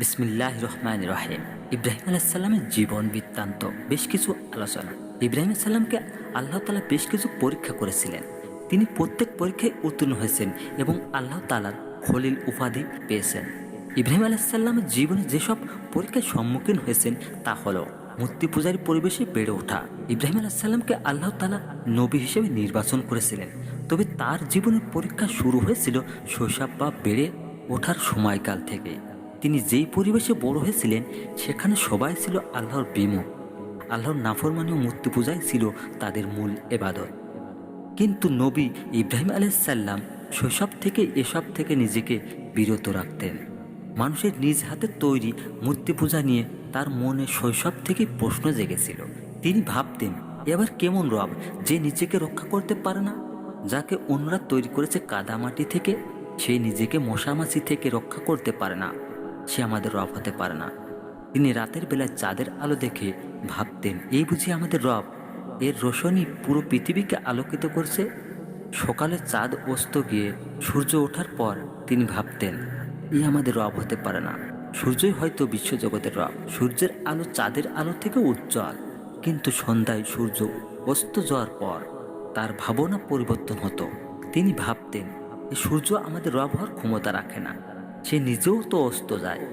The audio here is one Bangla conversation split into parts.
বিসমিল্লাহ রহমান রহিম ইব্রাহিম আলাইসাল্লামের জীবন বৃত্তান্ত, বেশ কিছু আলোচনা। ইব্রাহিম সাল্লামকে আল্লাহ তালা বেশ কিছু পরীক্ষা করেছিলেন। তিনি প্রত্যেক পরীক্ষায় উত্তীর্ণ হয়েছেন এবং আল্লাহ তালার খলিল উপাধি পেয়েছেন। ইব্রাহিম আলাইসাল্লামের জীবনে যেসব পরীক্ষার সম্মুখীন হয়েছেন, তা হলো মূর্তি পূজার পরিবেশে বেড়ে ওঠা। ইব্রাহিম আলাইসাল্লামকে আল্লাহ তালা নবী হিসেবে নির্বাচন করেছিলেন। তবে তার জীবনের পরীক্ষা শুরু হয়েছিল শৈশব বা বেড়ে ওঠার সময়কাল থেকে। তিনি যেই পরিবেশে বড় হয়েছিলেন, সেখানে সবাই ছিল আল্লাহর বিমুখ আল্লাহর নাফরমানি ও মূর্তি পূজাই ছিল তাদের মূল এবাদত কিন্তু নবী ইব্রাহিম আলাইসাল্লাম শৈশব থেকে এসব থেকে নিজেকে বিরত রাখতেন। মানুষের নিজ হাতে তৈরি মূর্তি পূজা নিয়ে তার মনে শৈশব থেকে প্রশ্ন জেগেছিল। তিনি ভাবতেন, এবার কেমন রব যে নিজেকে রক্ষা করতে পারে না? যাকে অন্যরা তৈরি করেছে কাদামাটি থেকে, সে নিজেকে মশামাছি থেকে রক্ষা করতে পারে না। সে আমাদের রব হতে পারে না। তিনি রাতের বেলায় চাঁদের আলো দেখে ভাবতেন, এই বুঝি আমাদের রব? এর রোশনি পুরো পৃথিবীকে আলোকিত করছে? সকালে চাঁদ অস্ত গিয়ে সূর্য ওঠার পর তিনি ভাবতেন, এ আমাদের রব হতে পারে না। সূর্যই হয়তো বিশ্বজগতের রব। সূর্যের আলো চাঁদের আলো থেকে উজ্জ্বল। কিন্তু সন্ধ্যায় সূর্য অস্ত যাওয়ার পর তার ভাবনা পরিবর্তন হতো। তিনি ভাবতেন সূর্য আমাদের রব হওয়ার ক্ষমতা রাখে না। সে নিজেও তো অস্ত যায়।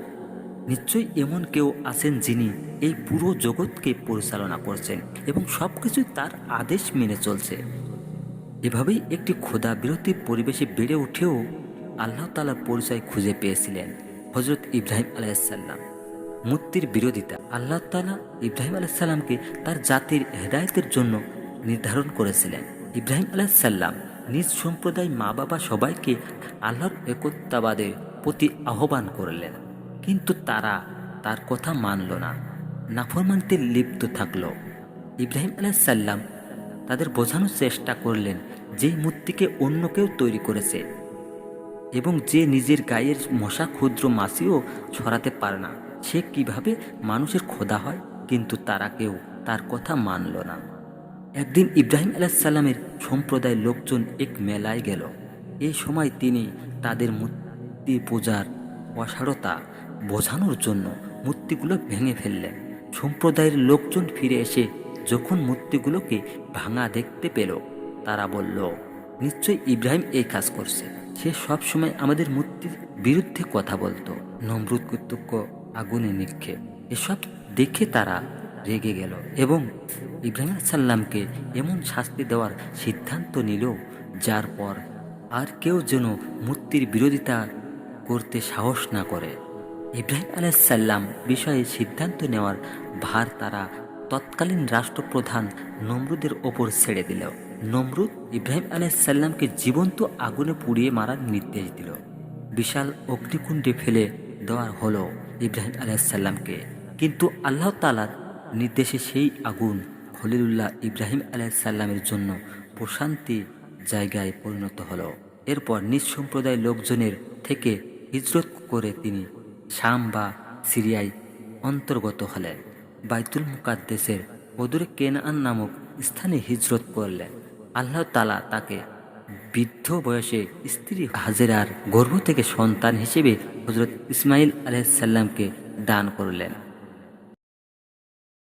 নিশ্চয়ই এমন কেউ আছেন যিনি এই পুরো জগৎকে পরিচালনা করছেন এবং সব কিছুই তার আদেশ মেনে চলছে। এভাবেই একটি ক্ষুধা বিরতি পরিবেশে বেড়ে উঠেও আল্লাহ তালার পরিচয় খুঁজে পেয়েছিলেন হজরত ইব্রাহিম আলাইসাল্লাম মূর্তির বিরোধিতা আল্লাহ তালা ইব্রাহিম আলাইসাল্লামকে তার জাতির হেদায়তের জন্য নির্ধারণ করেছিলেন। ইব্রাহিম আলাইসাল্লাম নিজ সম্প্রদায় মা বাবা সবাইকে আল্লাহর একত্বাবাদের প্রতি আহ্বান করলেন। কিন্তু তারা তার কথা মানল না। নাফরমানিতে লিপ্ত থাকল। ইব্রাহিম আলাইসাল্লাম তাদের বোঝানোর চেষ্টা করলেন যে মূর্তিকে অন্য কেউ তৈরি করেছে এবং যে নিজের গায়ের মশা ক্ষুদ্র মাছিও ছড়াতে পারে না, সে কীভাবে মানুষের খোদা হয়? কিন্তু তারা কেউ তার কথা মানল না। একদিন ইব্রাহিম আলাইসাল্লামের সম্প্রদায়ের লোকজন এক মেলায় গেল। এই সময় তিনি তাদের মূর্তি পূজার অসারতা বোঝানোর জন্য মূর্তিগুলো ভেঙে ফেললেন। সম্প্রদায়ের লোকজন ফিরে এসে যখন মূর্তিগুলোকে ভাঙা দেখতে পেল, তারা বলল, নিশ্চয়ই ইব্রাহিম এই কাজ করছে। সে সব সময় আমাদের মূর্তির বিরুদ্ধে কথা বলতো। নমরুদ কর্তব্য আগুনে নিক্ষেপ। এসব দেখে তারা রেগে গেল এবং ইব্রাহিম সাল্লামকে এমন শাস্তি দেওয়ার সিদ্ধান্ত নিল, যার পর আর কেউ যেন মূর্তির বিরোধিতা করতে সাহস না করে। ইব্রাহিম আলাইসাল্লাম বিষয়ে সিদ্ধান্ত নেওয়ার ভার তারা তৎকালীন রাষ্ট্রপ্রধান নমরুদের ওপর ছেড়ে দিল। নমরুদ ইব্রাহিম আলাইসাল্লামকে জীবন্ত আগুনে পুড়িয়ে মারার নির্দেশ দিল। বিশাল অগ্নিকুণ্ডে ফেলে দেওয়া হলো ইব্রাহিম আলাইসাল্লামকে কিন্তু আল্লাহ তালার নির্দেশে সেই আগুন খলিলুল্লাহ ইব্রাহিম আলাইসাল্লামের জন্য প্রশান্তি জায়গায় পরিণত হলো। এরপর নিজ সম্প্রদায়ের লোকজনের থেকে হিজরত করে তিনি শাম বা সিরিয়ায় অন্তর্গত হলেন। বাইতুল মুকাদ্দেসের বদুর কেনান নামক স্থানে হিজরত করলেন। আল্লাহ তালা তাকে বৃদ্ধ বয়সে স্ত্রী হাজেরার গর্ভ থেকে সন্তান হিসেবে হজরত ইসমাইল আলাইসাল্লামকে দান করলেন।